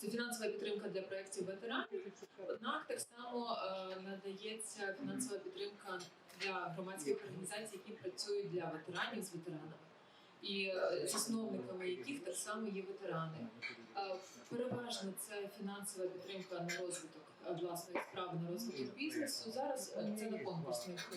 Це фінансова підтримка для проєктів ветеранів. Однак так само е, надається фінансова підтримка для громадських організацій, які працюють для ветеранів з ветеранами. І е, засновниками яких так само є ветерани. Е, Переважно це фінансова підтримка на розвиток власної справи, на розвиток бізнесу. Зараз це на конкурсних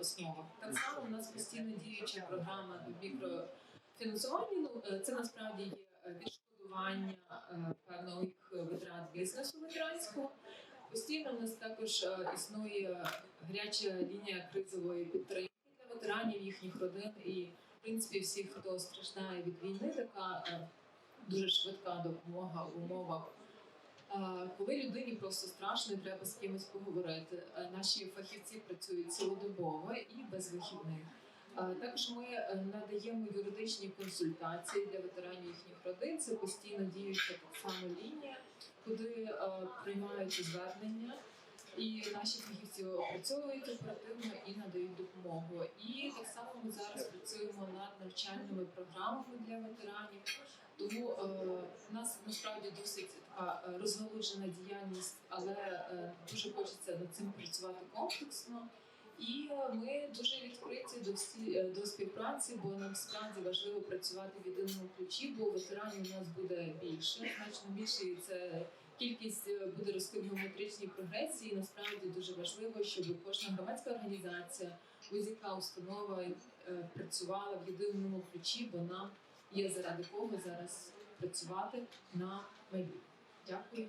основах. Так само у нас постійно діюча програма мікрофінансування. Ну це насправді є відшкодування е, певних витрат бізнесу ветеранського. Постійно у нас також е, існує гаряча лінія кризової підтримки для ветеранів, їхніх родин і в принципі всіх, хто страждає від війни, така е, дуже швидка допомога в умовах. е, Коли людині просто страшно, треба з кимось поговорити. Е, Наші фахівці працюють цілодобово і без вихідних. Е, Також ми е, надаємо юридичні консультації для ветеранів родин. Це постійно діюча так само лінія, куди е, приймаються звернення. І наші фахівці опрацьовують оперативно і надають допомогу. І так само ми зараз працюємо над навчальними програмами для ветеранів. Тому е, у нас насправді досить така е, розгалужена діяльність, але е, дуже хочеться над цим працювати комплексно. І е, ми дуже відкриті до всі е, до співпраці, бо нам справді важливо працювати в єдиному ключі, бо ветеранів у нас буде більше, значно більше і це кількість е, буде рости в геометричній прогресії. І насправді дуже важливо, щоб кожна громадська організація, будь-яка установа працювала в єдиному ключі, бо нам є заради кого зараз працювати на майбутнє. Дякую.